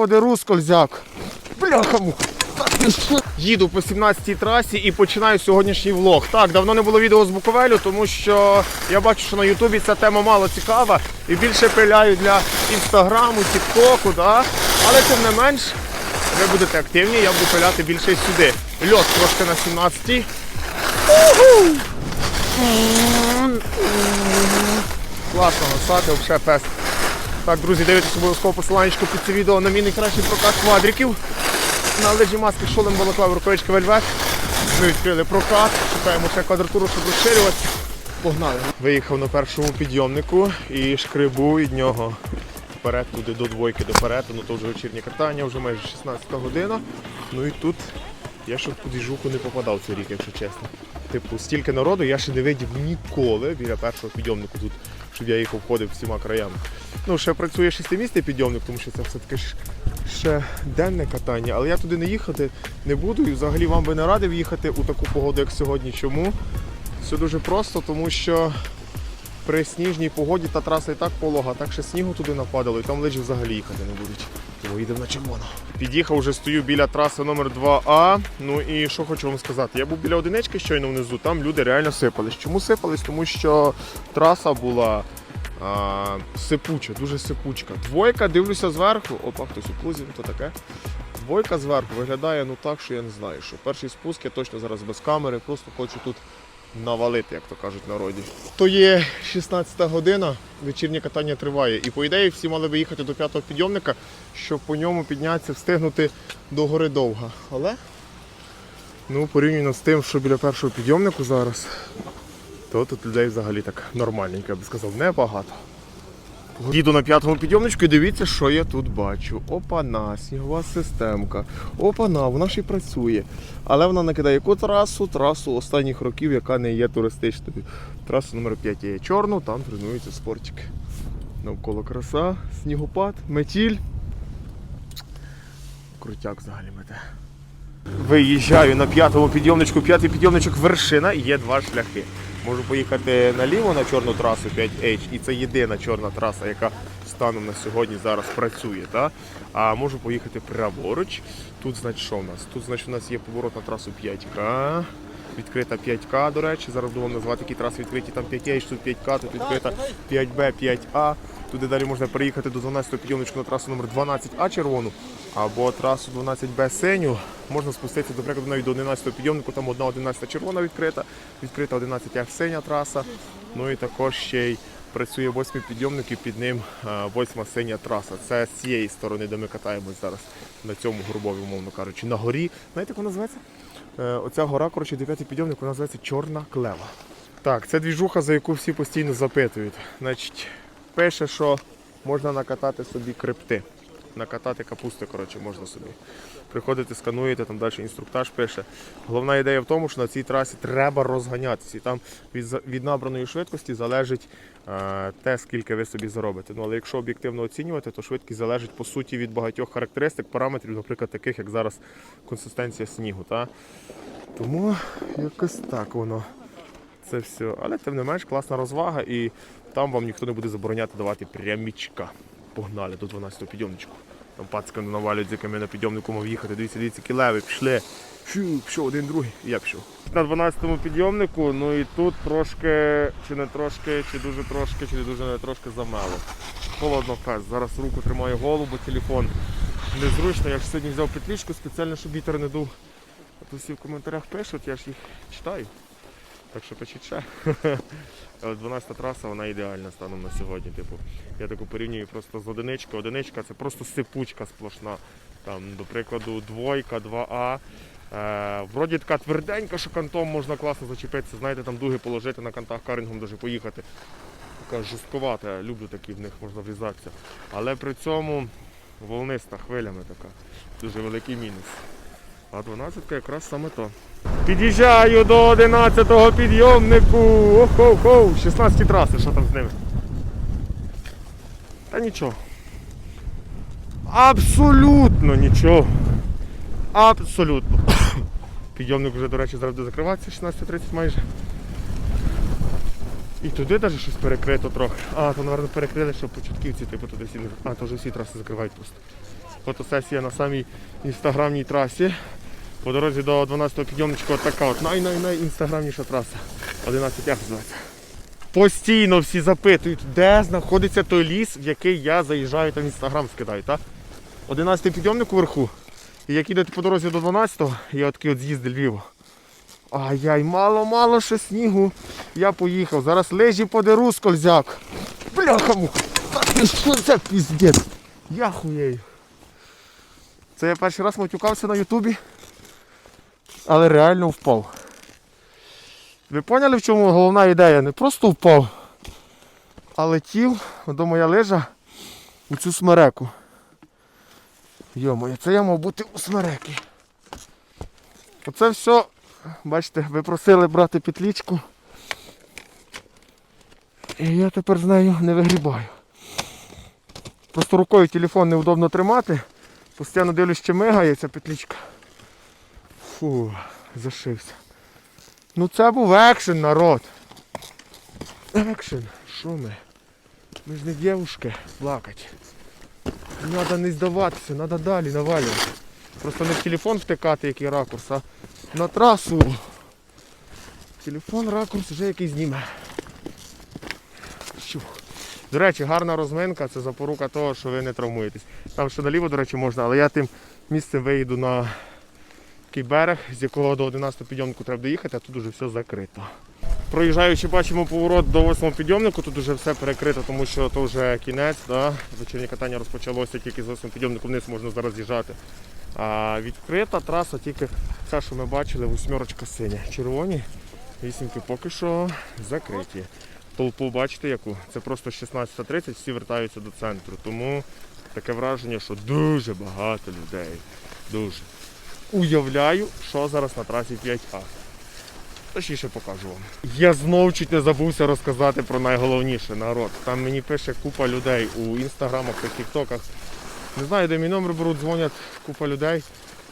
подеру скользяк. Бляха муха. Їду по 17-й трасі і починаю сьогоднішній влог. Так, давно не було відео з Буковелю, тому що я бачу, що на Ютубі ця тема мало цікава і більше пиляю для інстаграму, тіктоку, да? але тим не менш, ви будете активні, я буду пиляти більше сюди. Льот трошки на 17-й. Класно гасати, взагалі пес. Так, друзі, дивіться обов'язково посилання під це відео на мій найкращий прокат квадриків. На лежі маски, шолем, балаклава, рукавичка, вельвет. Ми відкрили прокат, шукаємо ще квадратуру, щоб розширюватися. Погнали. Виїхав на першому підйомнику і шкрибу від нього вперед туди до двойки до перетину, то вже вечірнє катання, вже майже 16 година. Ну і тут я ще в таку не попадав цей рік, якщо чесно. Типу, стільки народу я ще не видів ніколи біля першого підйомнику тут, щоб я їх обходив всіма краями. Ну, ще працює шестимісний підйомник, тому що це все-таки ще денне катання, але я туди не їхати не буду і взагалі вам би не радив їхати у таку погоду, як сьогодні. Чому? Все дуже просто, тому що при сніжній погоді та траса і так полога, так ще снігу туди нападало, і там лише взагалі їхати не будуть. Тому їдемо на червоно. Під'їхав, вже стою біля траси номер 2А. Ну і що хочу вам сказати? Я був біля одинички щойно внизу, там люди реально сипались. Чому сипались? Тому що траса була а, сипуча, дуже сипучка. Двойка, дивлюся зверху, опа, хтось у плузі, то таке. Двойка зверху виглядає ну так, що я не знаю, що перший спуск я точно зараз без камери, просто хочу тут навалити, як то кажуть народі. То є 16 година, вечірнє катання триває. І по ідеї всі мали би їхати до п'ятого підйомника, щоб по ньому піднятися, встигнути до гори довга. Але ну, порівняно з тим, що біля першого підйомнику зараз, то тут людей взагалі так нормальненько, я би сказав, небагато. Їду на п'ятому підйомничку і дивіться, що я тут бачу. Опана, снігова системка. Опана, вона ще й працює. Але вона накидає яку трасу? Трасу останніх років, яка не є туристичною. Трасу номер 5 є чорну, там тренуються спортики. Навколо краса, снігопад, метіль. Крутяк взагалі мете. Виїжджаю на п'ятому підйомничку. П'ятий підйомничок вершина є два шляхи. Можу поїхати наліво на чорну трасу 5H, і це єдина чорна траса, яка станом на сьогодні зараз працює. Та? А можу поїхати праворуч. Тут, значить, що в нас? Тут, значить, у нас є поворот на трасу 5К. Відкрита 5К, до речі. Зараз буду вам назвати які траси відкриті. Там 5H, тут 5К, тут відкрита 5Б, 5А. Туди далі можна переїхати до 12-го підйомничку на трасу номер 12А червону або трасу 12Б синю. Можна спуститися, до прикладу, навіть до 11-го підйомнику, там одна 11 червона відкрита, відкрита 11А синя траса. Ну і також ще й працює восьмий підйомник і під ним е, восьма синя траса. Це з цієї сторони, де ми катаємось зараз на цьому горбові, умовно кажучи, на горі. Знаєте, як вона називається? Е, Оця гора, коротше, дев'ятий підйомник, вона називається Чорна Клева. Так, це двіжуха, за яку всі постійно запитують. Значить, пише, що можна накатати собі крипти. Накатати капусти, коротше, можна собі. Приходите, скануєте, там далі інструктаж пише. Головна ідея в тому, що на цій трасі треба розганятися. І там від, від набраної швидкості залежить е, те, скільки ви собі заробите. Ну, але якщо об'єктивно оцінювати, то швидкість залежить по суті від багатьох характеристик, параметрів, наприклад, таких, як зараз консистенція снігу. Та? Тому якось так воно це все. Але тим не менш класна розвага і там вам ніхто не буде забороняти давати прямічка. Погнали до 12-го підйомничку. Там пацки навалюють, з якими на підйомнику мав їхати. Дивіться, дивіться, які леви пішли. Фью, пішов один, другий, я пішов. На 12-му підйомнику, ну і тут трошки, чи не трошки, чи дуже трошки, чи не дуже не трошки замело. Холодно фест. Зараз руку тримаю голову, бо телефон незручно. Я ж сьогодні взяв петлічку спеціально, щоб вітер не дув. А то всі в коментарях пишуть, я ж їх читаю. Так що пишіть ще. Але 12 траса вона ідеальна станом на сьогодні. Типу, я таку порівнюю просто з одиничкою. Одиничка це просто сипучка сплошна. Там, до прикладу, двойка, 2А. Е, вроді така тверденька, що кантом можна класно зачепитися. Знаєте, там дуги положити на кантах карингом даже поїхати. Така жорстковата, люблю такі, в них можна врізатися. Але при цьому волниста хвилями така. Дуже великий мінус. А 12 якраз саме то. Під'їжджаю до 11-го підйомнику. Охо-хо, 16 траси, що там з ними? Та нічого. Абсолютно нічого. Абсолютно. Підйомник вже, до речі, зараз буде закриватися 16.30 майже. І туди навіть щось перекрито трохи. А, то, мабуть, перекрили, щоб початківці, типу, туди всі не. А, то вже всі траси закривають просто. фотосесія на самій інстаграмній трасі. По дорозі до 12-го підйомничка от така от най-най-най траса. 11 ях називається. Постійно всі запитують, де знаходиться той ліс, в який я заїжджаю там в інстаграм скидаю, так? 11 підйомник вверху. І як їдете по дорозі до 12-го, я такий от з'їзд Львіву. Ай-яй, мало-мало ще снігу. Я поїхав. Зараз лежі подеру скользяк. Бляха муха. Що це піздець? Я хуєю. Це я перший раз матюкався на Ютубі, але реально впав. Ви поняли, в чому головна ідея? Не просто впав, а летів до моя лижа у цю смереку. Йо-моє, це я мав бути у смереки. Оце все, бачите, ви просили брати петлічку. І я тепер з нею не вигрібаю. Просто рукою телефон неудобно тримати. Постійно дивлюсь, чи мигає петлічка. Фу, зашився. Ну це був екшен, народ. Екшен. Що ми? Ми ж не дівушки плакать. Треба не здаватися, треба далі навалювати. Просто не в телефон втикати, який ракурс, а на трасу. Телефон ракурс вже який зніме. До речі, гарна розминка це запорука того, що ви не травмуєтесь. Там ще наліво, до речі, можна, але я тим місцем виїду на такий берег, з якого до 11 підйомнику треба доїхати, а тут вже все закрито. Проїжджаючи, бачимо поворот до 8 підйомнику, тут вже все перекрито, тому що то вже кінець. Да? Вечірнє катання розпочалося, тільки з 8 підйомнику вниз можна зараз з'їжджати. А відкрита траса тільки ця, що ми бачили, восьмерочка синя. Червоні вісімки поки що закриті. Толпу бачите яку? Це просто 16.30, всі вертаються до центру. Тому таке враження, що дуже багато людей. Дуже. Уявляю, що зараз на трасі 5А. Точніше покажу вам. Я знов чуть не забувся розказати про найголовніше народ. Там мені пише купа людей у інстаграмах та тіктоках. Не знаю, де мій номер беруть, дзвонять купа людей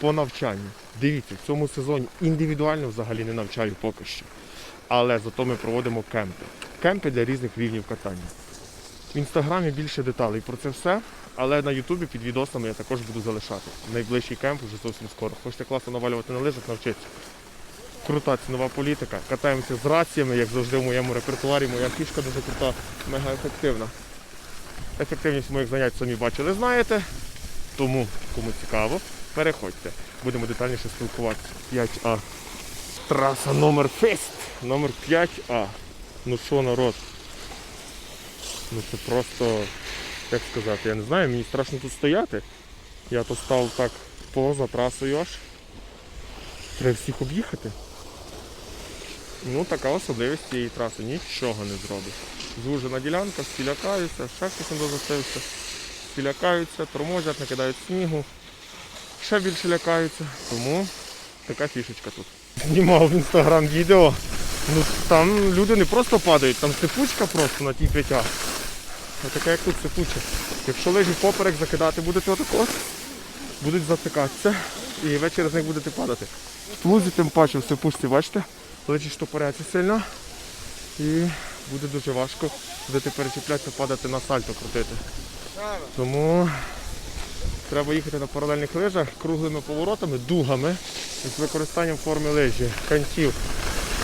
по навчанню. Дивіться, в цьому сезоні індивідуально взагалі не навчаю поки що. Але зато ми проводимо кемпи. Кемпи для різних рівнів катання. В інстаграмі більше деталей про це все, але на Ютубі під відосами я також буду залишати. Найближчий кемп вже зовсім скоро. Хочете класно навалювати на лижах, навчитися. Крута цінова політика. Катаємося з раціями, як завжди в моєму репертуарі. Моя фішка дуже крута, мега ефективна. Ефективність моїх занять самі бачили, знаєте. Тому, кому цікаво, переходьте. Будемо детальніше спілкуватися. 5А. Траса номер фест. Номер 5А. Ну що, народ? Ну це просто, як сказати, я не знаю, мені страшно тут стояти. Я то став так поза трасою аж. Треба всіх об'їхати. Ну, така особливість цієї траси, нічого не зробиш. Звужена ділянка, всі лякаються, ще хтось не дозастився. Всі лякаються, тормозять, накидають снігу, ще більше лякаються. Тому така фішечка тут. Знімав в інстаграм відео. Ну там люди не просто падають, там сипучка просто на тій п'ятях. Така як тут сипуча. Якщо лижі поперек закидати будете отако, будуть затикатися і ви через них будете падати. В лузі тим паче в сипучці, бачите? Лежі штопоряться сильно і буде дуже важко будете перечіплятися, падати на сальто крутити. Тому треба їхати на паралельних лижах круглими поворотами, дугами з використанням форми лижі, кантів,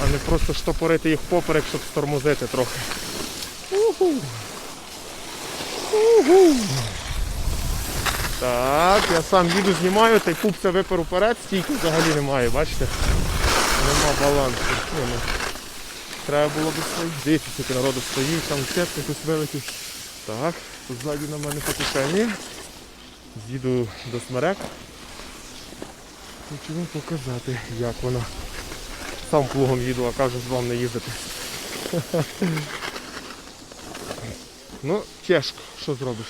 а не просто штопорити їх поперек, щоб стормозити трохи. Уху. Так, я сам їду, знімаю, та й пупця випер уперед, стійки взагалі немає, бачите? Нема балансу. Ні, ну, Треба було би свої. Дивіться, скільки народу стоїть, там цеп якось великий. Так, ззаді на мене покушення. З'їду до смерек. Хочу вам показати, як вона. Сам плугом їду, а кажу, з вам не їздити. Ну, тяжко, що зробиш?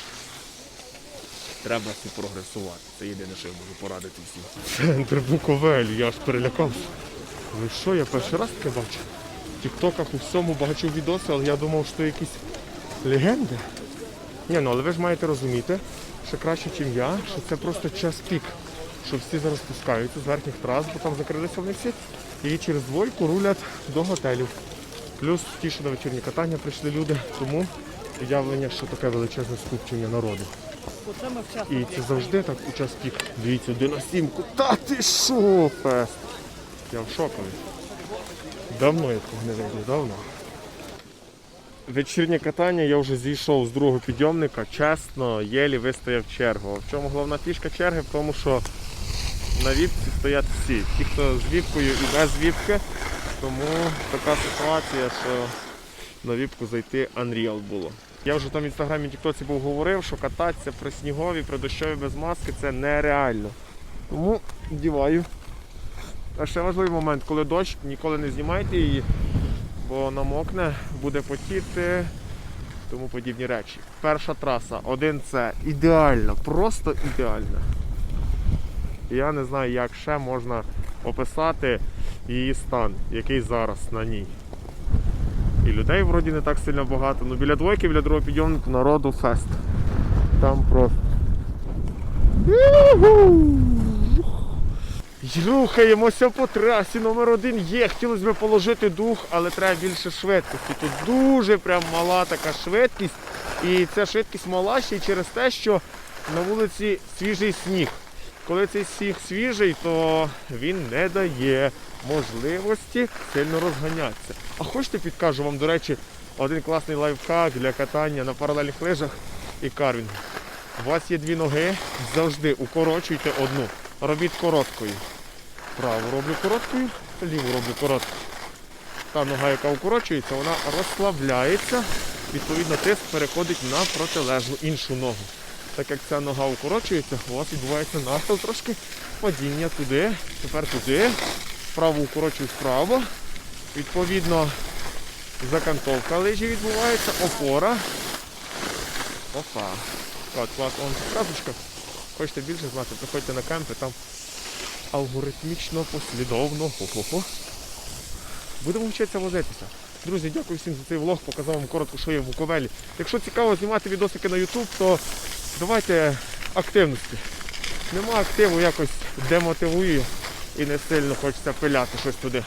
Треба прогресувати. Це єдине, що я можу порадити всім. Центр Буковель, я аж перелякався. Ви що, я перший раз таке бачу. В тіктоках у всьому багачу відоси, але я думав, що якісь легенди. Ні, ну але ви ж маєте розуміти, що краще, ніж я, що це просто час пік. Що всі зараз спускаються з верхніх трас, бо там закрилися вони всі. І через двойку рулять до готелів. Плюс ті, що на вечірні катання прийшли люди, тому уявлення, що таке величезне скупчення народу. І це завжди так у час пік. Дивіться, один на сімку. Та ти що, фест? Я в шокові. Давно я такого не видів, давно. Вечірнє катання я вже зійшов з другого підйомника. Чесно, єлі вистояв чергу. В чому головна фішка черги? В тому, що на віпці стоять всі. Ті, хто з віпкою і без віпки. Тому така ситуація, що на віпку зайти Unreal було. Я вже там в інстаграмі Тіктоці був говорив, що кататися при снігові, при дощові без маски це нереально. Тому діваю. А ще важливий момент, коли дощ, ніколи не знімайте її, бо намокне, буде потіти, тому подібні речі. Перша траса, 1С, ідеальна, просто ідеальна. Я не знаю, як ще можна описати її стан, який зараз на ній. І людей вроді не так сильно багато. Ну біля двойки, біля другого підйомнику народу фест. Там просто. Рухаємося по трасі номер один є. Хотілося б положити дух, але треба більше швидкості. Тут дуже прям мала така швидкість. І ця швидкість мала ще й через те, що на вулиці свіжий сніг. Коли цей сніг свіжий, то він не дає можливості сильно розганятися. А хочете підкажу вам, до речі, один класний лайфхак для катання на паралельних лижах і карвінгу. У вас є дві ноги, завжди укорочуйте одну. Робіть короткою. Праву роблю короткою, ліву роблю короткою. Та нога, яка укорочується, вона розслабляється. Відповідно, тиск переходить на протилежну іншу ногу. Так як ця нога укорочується, у вас відбувається нахил трошки падіння туди, тепер туди, вправо укорочую вправо. Відповідно, закантовка лижі відбувається, опора. Опа. От, клас, он красочка. Хочете більше знати, приходьте на кемпи, там алгоритмічно, послідовно. Хо-хо-хо. Будемо вчитися возитися. Друзі, дякую всім за цей влог, показав вам коротко, що є в Буковелі. Якщо цікаво знімати відосики на YouTube, то давайте активності. Нема активу, якось демотивую і не сильно хочеться пиляти щось туди.